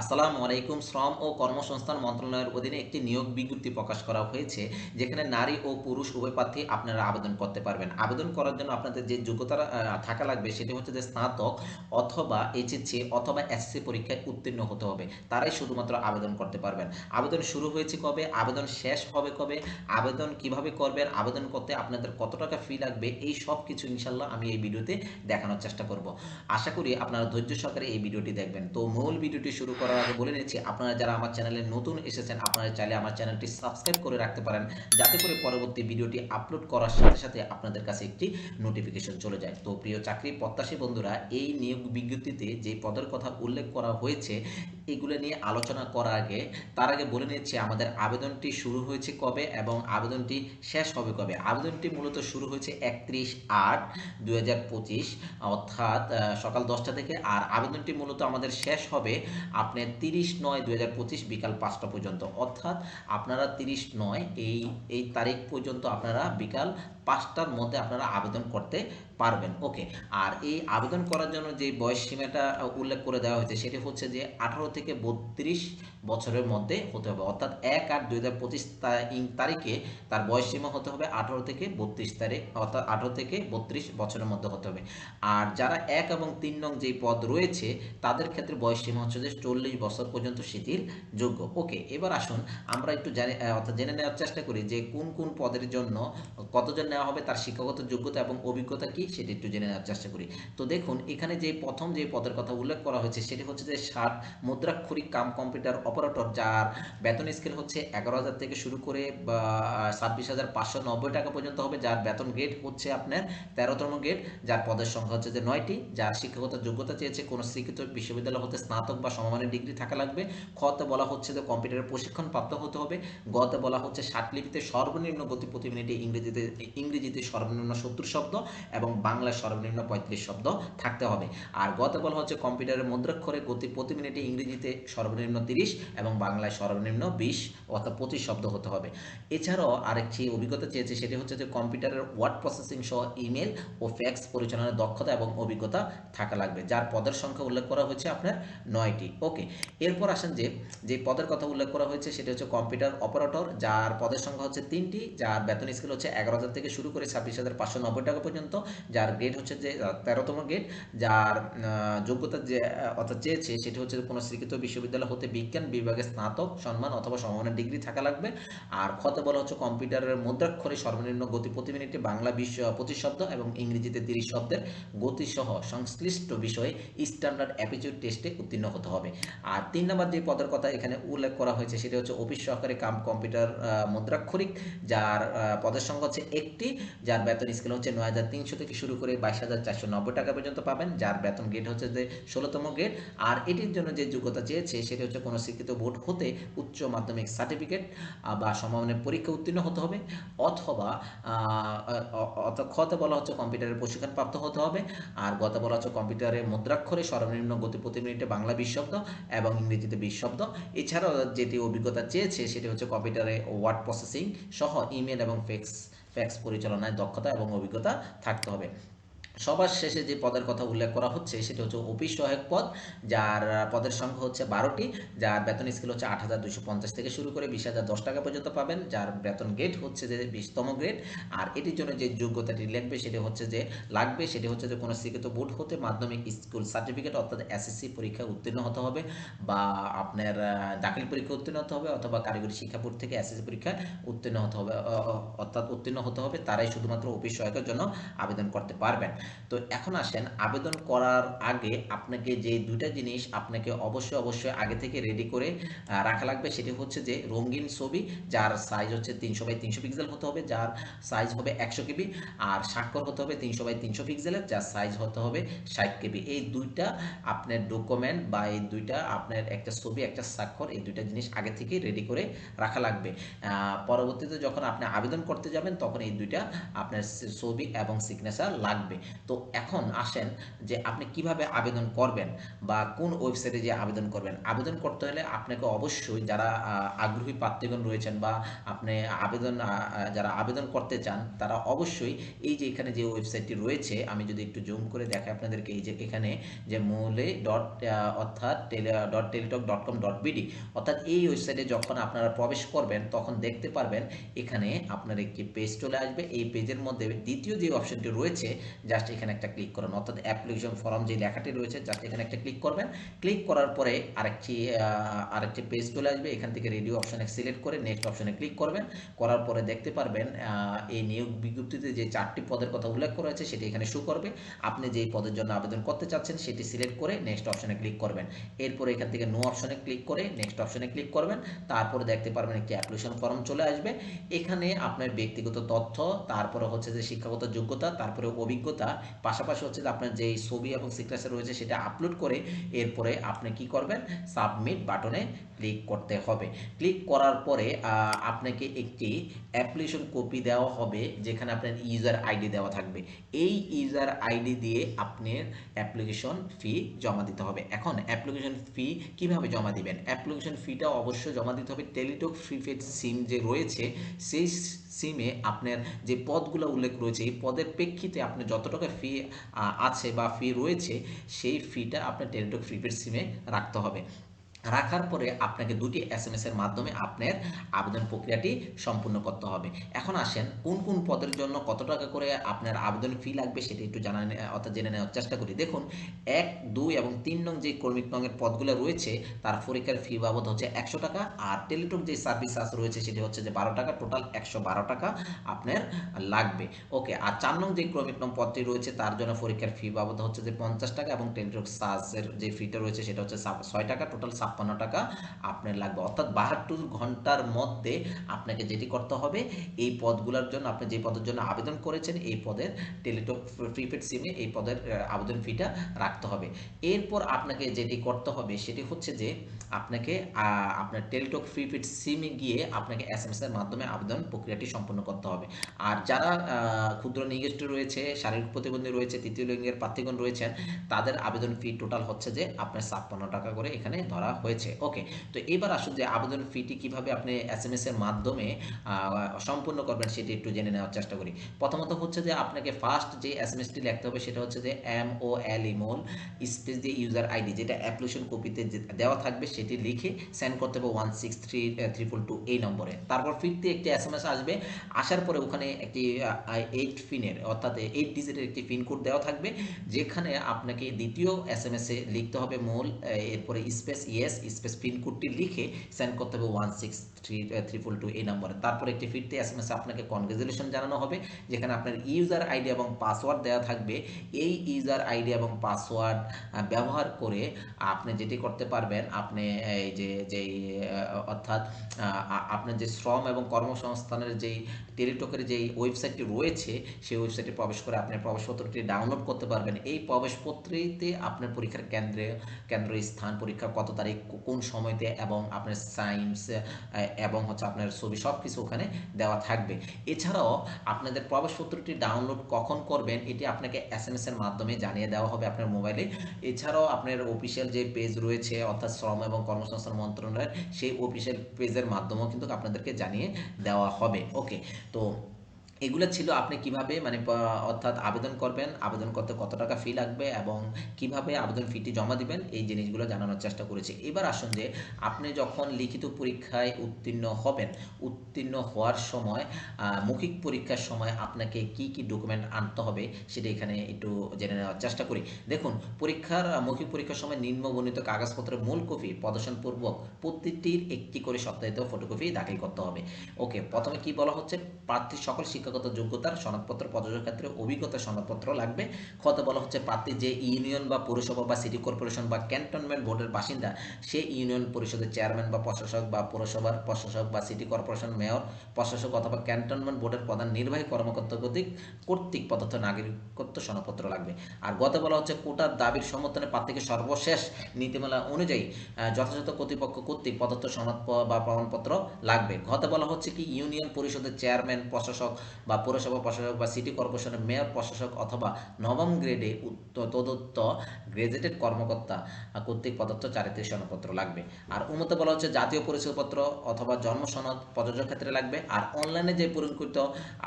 আসসালামু আলাইকুম। শ্রম ও কর্মসংস্থান মন্ত্রণালয়ের অধীনে একটি নিয়োগ বিজ্ঞপ্তি প্রকাশ করা হয়েছে, যেখানে নারী ও পুরুষ উভয় প্রার্থী আপনারা আবেদন করতে পারবেন। আবেদন করার জন্য আপনাদের যে যোগ্যতা থাকা লাগবে সেটি হচ্ছে যে স্নাতক অথবা এইচএসসি অথবা এসসি পরীক্ষায় উত্তীর্ণ হতে হবে। তারাই শুধুমাত্র আবেদন করতে পারবেন। আবেদন শুরু হয়েছে কবে? আবেদন শেষ হবে কবে? আবেদন কীভাবে করবেন? আবেদন করতে আপনাদের কত টাকা ফি লাগবে? এই সব কিছু ইনশাল্লাহ আমি এই ভিডিওতে দেখানোর চেষ্টা করব। আশা করি আপনারা ধৈর্য সহকারে এই ভিডিওটি দেখবেন। তো মূল ভিডিওটি শুরু করার আগে বলে নিচ্ছি, আপনারা যারা আমার চ্যানেলে নতুন এসেছেন, আপনারা চাইলে আমার চ্যানেলটি সাবস্ক্রাইব করে রাখতে পারেন, যাতে করে পরবর্তী ভিডিওটি আপলোড করার সাথে সাথে আপনাদের কাছে একটি নোটিফিকেশন চলে যায়। তো প্রিয় চাকরি প্রত্যাশী বন্ধুরা, এই নিয়োগ বিজ্ঞপ্তিতে যে পদের কথা উল্লেখ করা হয়েছে, এগুলো নিয়ে আলোচনা করার আগে, তার আগে বলে নিচ্ছি, আমাদের আবেদনটি শুরু হয়েছে কবে এবং আবেদনটি শেষ হবে কবে? আবেদনটি মূলত শুরু হয়েছে একত্রিশ আট দুই অর্থাৎ সকাল দশটা থেকে, আর আবেদনটি মূলত আমাদের শেষ হবে আপনার তিরিশ নয় দুই বিকাল পাঁচটা পর্যন্ত। অর্থাৎ আপনারা তিরিশ নয় এই এই তারিখ পর্যন্ত আপনারা বিকাল পাঁচটার মধ্যে আপনারা আবেদন করতে পারবেন। ওকে, আর এই আবেদন করার জন্য যে বয়স সীমাটা উল্লেখ করে দেওয়া হয়েছে সেটি হচ্ছে যে আঠারো থেকে বত্রিশ বছরের মধ্যে হতে হবে। অর্থাৎ এক আট দুই হাজার পঁচিশ তারিখে তার বয়স সীমা হতে হবে আঠারো থেকে বত্রিশ তারিখ, অর্থাৎ আঠারো থেকে বত্রিশ বছরের মধ্যে হতে হবে। আর যারা এক এবং তিন নং যেই পদ রয়েছে, তাদের ক্ষেত্রে বয়স সীমা হচ্ছে যে চল্লিশ বছর পর্যন্ত শিথিল যোগ্য। ওকে, এবার আসুন আমরা একটু জানি অর্থাৎ জেনে নেওয়ার চেষ্টা করি যে কোন কোন পদের জন্য কতজন নেওয়া হবে, তার শিক্ষাগত যোগ্যতা এবং অভিজ্ঞতা কি সেটি একটু জেনে নেওয়ার চেষ্টা করি। তো দেখুন, এখানে যে প্রথম যে পদের কথা উল্লেখ করা হয়েছে, সেটি হচ্ছে যে ষাট মুদ্রাক্ষরিক কাম কম্পিউটার অপারেটর, যার বেতন স্কেল হচ্ছে এগারো হাজার থেকে শুরু করে ছাব্বিশ হাজার পাঁচশো নব্বই টাকা পর্যন্ত হবে, যার বেতন গ্রেড হচ্ছে আপনার তেরোতম গ্রেড যার পদের সংখ্যা হচ্ছে যে নয়টি, যার শিক্ষাগত যোগ্যতা চেয়েছে কোনো স্বীকৃত বিশ্ববিদ্যালয় হতে স্নাতক বা সমমানের ডিগ্রি থাকা লাগবে। খতে বলা হচ্ছে যে কম্পিউটারের প্রশিক্ষণ প্রাপ্ত হতে হবে। গতে বলা হচ্ছে ষাট লিপিতে সর্বনিম্ন গতি প্রতি মিনিটে ইংরেজিতে ইংরেজিতে সর্বনিম্ন সত্তর শব্দ এবং বাংলায় সর্বনিম্ন পঁয়ত্রিশ শব্দ থাকতে হবে। আর গতে বলা হচ্ছে কম্পিউটারের মুদ্রাক্ষরে গতি প্রতি মিনিটে ইংরেজিতে সর্বনিম্ন তিরিশ এবং বাংলায় সর্বনিম্ন বিশ অর্থাৎ পঁচিশ শব্দ হতে হবে। এছাড়াও আরেকটি অভিজ্ঞতা চেয়েছে, সেটি হচ্ছে যে কম্পিউটারের ওয়ার্ড প্রসেসিং সহ ইমেল ও ফ্যাক্স পরিচালনার দক্ষতা এবং অভিজ্ঞতা থাকা লাগবে, যার পদের সংখ্যা উল্লেখ করা হয়েছে আপনার নয়টি। ওকে, এরপর আসেন যে যে পদের কথা উল্লেখ করা হয়েছে, সেটি হচ্ছে কম্পিউটার অপারেটর, যার পদের সংখ্যা হচ্ছে তিনটি, যার বেতন স্কেল হচ্ছে এগারো হাজার থেকে শুরু করে ছাব্বিশ হাজার পাঁচশো নব্বই টাকা পর্যন্ত যার গ্রেড হচ্ছে যে তেরোতম গ্রেড যার যোগ্যতা যে অর্থাৎ চেয়েছে, সেটি হচ্ছে কোনো স্বীকৃত বিশ্ববিদ্যালয় হতে বিজ্ঞান বিভাগে স্নাতক, সম্মান অথবা সম্মানের ডিগ্রি থাকা লাগবে। আর খতে বলা হচ্ছে কম্পিউটারের মুদ্রাক্ষরে সর্বনিম্ন গতি প্রতি মিনিটে বাংলা বিশ পঁচিশ শব্দ এবং ইংরেজিতে তিরিশ শব্দের গতিসহ সংশ্লিষ্ট বিষয়ে স্ট্যান্ডার্ড অ্যাপিটিউড টেস্টে উত্তীর্ণ হতে হবে। আর তিন নম্বর যে পদের কথা এখানে উল্লেখ করা হয়েছে, সেটি হচ্ছে অফিস সহকারী কাম কম্পিউটার মুদ্রাক্ষরিক, যার পদের সংখ্যা হচ্ছে একটি, যার বেতন স্কেল হচ্ছে নয় হাজার তিনশো থেকে শুরু করে বাইশ হাজার চারশো নব্বই টাকা পর্যন্ত পাবেন যার বেতন গ্রেড হচ্ছে যে ষোলোতম গ্রেড আর এটির জন্য যে যোগ্যতা চেয়েছে সেটি হচ্ছে কোনো স্বীকৃত বোর্ড হতে উচ্চ মাধ্যমিক সার্টিফিকেট বা সমমানের পরীক্ষা উত্তীর্ণ হতে হবে অথবা আহ, অ- বলা হচ্ছে কম্পিউটারের প্রশিক্ষণ প্রাপ্ত হতে হবে আর গত বলা হচ্ছে কম্পিউটারে মুদ্রাক্ষরে সর্বনিম্ন গতি প্রতি মিনিটে বাংলা বিশ শব্দ এবং ইংরেজিতে বিশ শব্দ। এছাড়াও যেটি অভিজ্ঞতা চেয়েছে সেটি হচ্ছে কম্পিউটারে ওয়ার্ড প্রসেসিং সহ ইমেল এবং ফেক্স ফ্যাক্স পরিচালনায় দক্ষতা এবং অভিজ্ঞতা থাকতে হবে। সবার শেষে যে পদের কথা উল্লেখ করা হচ্ছে, সেটি হচ্ছে অফিস সহায়ক পদ, যার পদের সংখ্যা হচ্ছে বারোটি, যার বেতন স্কেল হচ্ছে আট হাজার দুশো পঞ্চাশ থেকে শুরু করে বিশ হাজার দশ টাকা পর্যন্ত পাবেন, যার বেতন গ্রেড হচ্ছে যে বিশতম গ্রেড আর এটির জন্য যে যোগ্যতাটি লাগবে সেটি হচ্ছে যে, লাগবে সেটি হচ্ছে যে কোনো স্বীকৃত বোর্ড হতে মাধ্যমিক স্কুল সার্টিফিকেট অর্থাৎ এসএসসি পরীক্ষায় উত্তীর্ণ হতে হবে, বা আপনার দাখিল পরীক্ষা উত্তীর্ণ হতে হবে, অথবা কারিগরি শিক্ষা বোর্ড থেকে এসএসসি পরীক্ষায় উত্তীর্ণ হতে হবে অর্থাৎ উত্তীর্ণ হতে হবে, তারাই শুধুমাত্র অফিস সহায়কের জন্য আবেদন করতে পারবেন। তো এখন আসেন, আবেদন করার আগে আপনাকে যে দুইটা জিনিস আপনাকে অবশ্যই অবশ্যই আগে থেকে রেডি করে রাখা লাগবে সেটি হচ্ছে যে রঙিন ছবি, যার সাইজ হচ্ছে তিনশো বাই তিনশো পিক্সেল হতে হবে, যার সাইজ হবে একশো কেবি, আর স্বাক্ষর হতে হবে তিনশো বাই তিনশো পিক্সেলের যার সাইজ হতে হবে ষাট কেবি। এই দুইটা আপনার ডকুমেন্ট বা এই দুইটা আপনার একটা ছবি, একটা স্বাক্ষর, এই দুইটা জিনিস আগে থেকে রেডি করে রাখা লাগবে। পরবর্তীতে যখন আপনি আবেদন করতে যাবেন, তখন এই দুইটা আপনার ছবি এবং সিগনেচার লাগবে। তো এখন আসেন যে আপনি কীভাবে আবেদন করবেন বা কোন ওয়েবসাইটে যে আবেদন করবেন। আবেদন করতে হলে আপনাকে অবশ্যই যারা আগ্রহী প্রার্থীগণ রয়েছেন বা আপনি আবেদন যারা আবেদন করতে চান, তারা অবশ্যই এই যে এখানে যে ওয়েবসাইটটি রয়েছে, আমি যদি একটু জুম করে দেখাই আপনাদেরকে, এই যে এখানে যে মৌলে ডট অর্থাৎ dot Teletalk dot com dot BD, অর্থাৎ এই ওয়েবসাইটে যখন আপনারা প্রবেশ করবেন, তখন দেখতে পারবেন এখানে আপনার একটি পেজ চলে আসবে। এই পেজের মধ্যে দ্বিতীয় যে অপশনটি রয়েছে, জাস্ট এখানে একটা ক্লিক করুন। অর্থাৎ অ্যাপ্লিকেশন ফর্ম যে লেখাটি রয়েছে, জাস্ট এখানে একটা ক্লিক করবেন। ক্লিক করার পরে আরেকটি আরেকটি পেজ চলে আসবে। এখান থেকে রেডিও অপশনে সিলেক্ট করে নেক্সট অপশনে ক্লিক করবেন। করার পরে দেখতে পারবেন এই নিয়োগ বিজ্ঞপ্তিতে যে চারটি পদের কথা উল্লেখ করা হয়েছে, সেটি এখানে শু করবে। আপনি যেই পদের জন্য আবেদন করতে চাচ্ছেন, সেটি সিলেক্ট করে নেক্সট অপশনে ক্লিক করবেন। এরপরে এখান থেকে নো অপশনে ক্লিক করে নেক্সট অপশনে ক্লিক করবেন। তারপরে দেখতে পারবেন একটি অ্যাপ্লিকেশন ফর্ম চলে আসবে। এখানে আপনার ব্যক্তিগত তথ্য, তারপরে হচ্ছে যে শিক্ষাগত যোগ্যতা, তারপরে অভিজ্ঞতা পাশাপাশি হচ্ছে যে আপনার যেই ছবি এবং সিগনেচার রয়েছে সেটা আপলোড করে এরপরে আপনি কি করবেন? সাবমিট বাটনে ক্লিক করতে হবে। ক্লিক করার পরে আপনাকে একটি অ্যাপ্লিকেশন কপি দেওয়া হবে যেখানে আপনার ইউজার আইডি দেওয়া থাকবে। এই ইউজার আইডি দিয়ে আপনার অ্যাপ্লিকেশন ফি জমা দিতে হবে। এখন অ্যাপ্লিকেশন ফি কীভাবে জমা দিবেন? অ্যাপ্লিকেশন ফিটা অবশ্যই জমা দিতে হবে। টেলিটক প্রিপেড সিম যে রয়েছে, সেই সিমে আপনার যে পদগুলো উল্লেখ রয়েছে, এই পদের প্রেক্ষিতে আপনি যত টাকা ফি আছে বা ফি রয়েছে, সেই ফিটা আপনার টেলিটক প্রিপেড সিমে রাখতে হবে। রাখার পরে আপনাকে দুটি এস এম এর মাধ্যমে আপনার আবেদন প্রক্রিয়াটি সম্পূর্ণ করতে হবে। এখন আসেন, কোন কোন পদের জন্য কত টাকা করে আপনার আবেদন ফি লাগবে সেটা একটু জানা অর্থাৎ জেনে নেওয়ার চেষ্টা করি। দেখুন, এক, দুই এবং তিন নং যে কর্মিক নংয়ের পদগুলো রয়েছে, তার পরীক্ষার ফি বাবদ হচ্ছে একশো টাকা আর টেলিটক যে সার্ভিস আস রয়েছে সেটি হচ্ছে যে বারো টাকা টোটাল একশো বারো টাকা আপনার লাগবে। ওকে, আর চার নং যে ক্রমিক নং পদটি রয়েছে, তার জন্য পরীক্ষার ফি বাবদ হচ্ছে যে পঞ্চাশ টাকা এবং টেলিটক সার্চের যে ফিটা রয়েছে সেটা হচ্ছে ছয় টাকা টোটাল ছাপ্পান্ন টাকা আপনার লাগবে। অর্থাৎ বাহাত্তর ঘণ্টার মধ্যে আপনাকে যেটি করতে হবে, এই পদগুলোর জন্য আপনি যে পদের জন্য আবেদন করেছেন, এই পদের টেলিটক প্রিপেড সিমে এই পদের আবেদন ফিটা রাখতে হবে। এরপর আপনাকে যেটি করতে হবে সেটি হচ্ছে যে আপনাকে আপনার টেলিটক প্রিপেড সিমে গিয়ে আপনাকে এস এম এর মাধ্যমে আবেদন প্রক্রিয়াটি সম্পন্ন করতে হবে। আর যারা ক্ষুদ্র নিগোষ্ঠী রয়েছে, শারীরিক প্রতিবন্ধী রয়েছে, তৃতীয় লিঙ্গের প্রার্থীগণ রয়েছেন, তাদের আবেদন ফি টোটাল হচ্ছে যে আপনার ছাপ্পান্ন টাকা করে এখানে ধরা হয়েছে। ওকে তো এবার আসুন যে আবেদন ফিটি কীভাবে আপনি এস এম এর মাধ্যমে সম্পূর্ণ করবেন সেটি একটু জেনে নেওয়ার চেষ্টা করি। প্রথমত হচ্ছে যে আপনাকে ফার্স্ট যে এস এম এসটি লিখতে হবে সেটা হচ্ছে যে এম ও এল ইমোল স্পেস দিয়ে ইউজার আইডি যেটা অ্যাপ্লিকেশন কপিতে দেওয়া থাকবে সেটি লিখে সেন্ড করতে হবে one six three triple two এই নম্বরে। তারপর ফিরতে একটি এস এম এস আসবে, আসার পরে ওখানে একটি এইট ফিনের অর্থাৎ এইট ডিজিটের একটি পিন কোড দেওয়া থাকবে, যেখানে আপনাকে দ্বিতীয় এস এম এসে লিখতে হবে মূল, এরপরে স্পেস ইয়েস স্পেস পিনকোডটি লিখে সেন্ড করতে হবে one six three triple two এই নম্বরে তারপর একটি ফিরতে এস এম এস আপনাকে কনগ্রেচুলেশন জানানো হবে, যেখানে আপনার ইউজার আইডি এবং পাসওয়ার্ড দেওয়া থাকবে। এই ইউজার আইডি এবং পাসওয়ার্ড ব্যবহার করে আপনি যেটি করতে পারবেন, আপনি এই যে, যেই অর্থাৎ আপনার যে শ্রম এবং কর্মসংস্থানের যেই টেলিটকের যেই ওয়েবসাইটটি রয়েছে, সেই ওয়েবসাইটে প্রবেশ করে আপনি প্রবেশপত্রটি ডাউনলোড করতে পারবেন। এই প্রবেশপত্রেতে আপনার পরীক্ষার কেন্দ্রে কেন্দ্র স্থান পরীক্ষা কত তারিখ কোন সময়তে এবং আপনার সায়েন্স এবং হচ্ছে আপনার ছবি সব কিছু ওখানে দেওয়া থাকবে। এছাড়াও আপনাদের প্রবেশপত্রটি ডাউনলোড কখন করবেন, এটি আপনাকে এস এম এর মাধ্যমে জানিয়ে দেওয়া হবে আপনার মোবাইলে এছাড়াও আপনার অফিসিয়াল যে পেজ রয়েছে, অর্থাৎ শ্রম এবং কর্মসংস্থান মন্ত্রণালয়ের, সেই অফিসিয়াল পেজের মাধ্যমেও কিন্তু আপনাদেরকে জানিয়ে দেওয়া হবে। ওকে তো এগুলো ছিল আপনি কীভাবে মানে অর্থাৎ আবেদন করবেন, আবেদন করতে কত টাকা ফি লাগবে এবং কীভাবে আবেদন ফিটি জমা দিবেন, এই জিনিসগুলো জানানোর চেষ্টা করেছি। এবার আসুন যে আপনি যখন লিখিত পরীক্ষায় উত্তীর্ণ হবেন, উত্তীর্ণ হওয়ার সময় মৌখিক পরীক্ষার সময় আপনাকে কি কি ডকুমেন্ট আনতে হবে সেটা এখানে একটু জেনে নেওয়ার চেষ্টা করি। দেখুন, পরীক্ষার মৌখিক পরীক্ষার সময় নিম্নবর্ণিত কাগজপত্রের মূল কপি প্রদর্শনপূর্বক প্রতিটির একটি করে সপ্তাহিত ফটোকপি দাখিল করতে হবে। ওকে প্রথমে কি বলা হচ্ছে? প্রার্থী সকল শিক্ষাগত যোগ্যতার সনদপত্র প্রযোজক ক্ষেত্রে অভিজ্ঞতা সনদপত্র লাগবে। খতে বলা হচ্ছে প্রার্থী যে ইউনিয়ন বা পৌরসভা বা সিটি কর্পোরেশন বা ক্যান্টনমেন্ট বোর্ডের বাসিন্দা সে ইউনিয়ন পরিষদের চেয়ারম্যান বা প্রশাসক বা পৌরসভার প্রশাসক বা সিটি কর্পোরেশন মেয়র, প্রশাসক অথবা ক্যান্টনমেন্ট বোর্ডের প্রধান নির্বাহী কর্মকর্তা কর্তৃক কর্তৃক প্রদত্ত নাগরিকত্ব সনদপত্র লাগবে। আর গত বলা হচ্ছে কোটার দাবির সমর্থনে প্রার্থীকে সর্বশেষ নীতিমালা অনুযায়ী যথাযথ কর্তৃপক্ষ কর্তৃক প্রদত্ত সনদ বা প্রমাণপত্র লাগবে। ঘতে বলা হচ্ছে কি, ইউনিয়ন পরিষদের চেয়ারম্যান, প্রশাসক বা পৌরসভা প্রশাসক বা সিটি কর্পোরেশনের মেয়র প্রশাসক অথবা নবম গ্রেডে তদুত্ত গ্রেজেটেড কর্মকর্তা কর্তৃক প্রদত্ত চারিত্রিক সনদপত্র লাগবে। আর উন্নত বলা হচ্ছে জাতীয় পরিচয়পত্র অথবা জন্ম সনদ প্রযোজ্য ক্ষেত্রে লাগবে। আর অনলাইনে যে পরিকৃত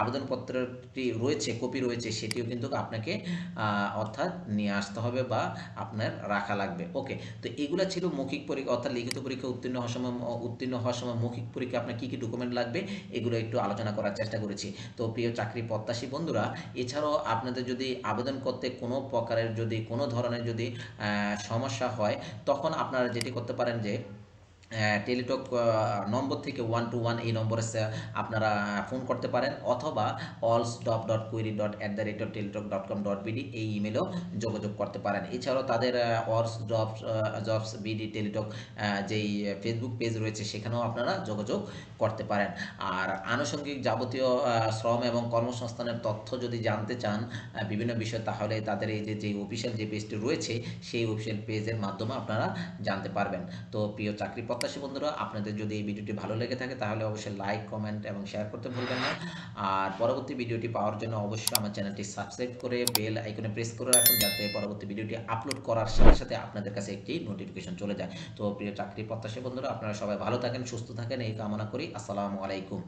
আবেদনপত্রটি রয়েছে, কপি রয়েছে, সেটিও কিন্তু আপনাকে অর্থাৎ নিয়ে আসতে হবে বা আপনার রাখা লাগবে। ওকে, তো এগুলো ছিল মৌখিক পরীক্ষা অর্থাৎ লিখিত পরীক্ষা উত্তীর্ণ হওয়ার সময়, উত্তীর্ণ হওয়ার সময় মৌখিক পরীক্ষা আপনার কী কী ডকুমেন্ট লাগবে, এগুলো একটু আলোচনা করার চেষ্টা করেছি। তো প্রিয় চাকরি প্রত্যাশী বন্ধুরা, এছাড়াও আপনাদের যদি আবেদন করতে কোনো প্রকারের যদি কোনো ধরনের যদি সমস্যা হয়, তখন আপনারা যেটি করতে পারেন যে টেলিটক নম্বর থেকে ওয়ান টু ওয়ান এই নম্বরে আপনারা ফোন করতে পারেন অথবা অলস depth dot query dot at the rate of Teletalk dot com dot BD এই ইমেলেও যোগাযোগ করতে পারেন। এছাড়াও তাদের অর্স জবস জবস বিডি টেলিটক যেই ফেসবুক পেজ রয়েছে সেখানেও আপনারা যোগাযোগ করতে পারেন। আর আনুষঙ্গিক যাবতীয় শ্রম এবং কর্মসংস্থানের তথ্য যদি জানতে চান বিভিন্ন বিষয়, তাহলে তাদের এই যে যে অফিসিয়াল যে পেজটি রয়েছে, সেই অফিসিয়াল পেজের মাধ্যমে আপনারা জানতে পারবেন। তো প্রিয় চাকরি প্রত্যাশী বন্ধুরা, আপনাদের যদি এই ভিডিওটি ভালো লেগে থাকে, তাহলে অবশ্যই লাইক কমেন্ট এবং শেয়ার করতে ভুলবেন না। আর পরবর্তী ভিডিওটি পাওয়ার জন্য অবশ্যই আমার চ্যানেলটি সাবস্ক্রাইব করে বেল আইকনে প্রেস করে রাখুন, যাতে পরবর্তী ভিডিওটি আপলোড করার সাথে সাথে আপনাদের কাছে একটি নোটিফিকেশন চলে যায়। তো প্রিয় চাকরি প্রত্যাশী বন্ধুরা, আপনারা সবাই ভালো থাকেন, সুস্থ থাকেন, এই কামনা করি। আসসালামু আলাইকুম।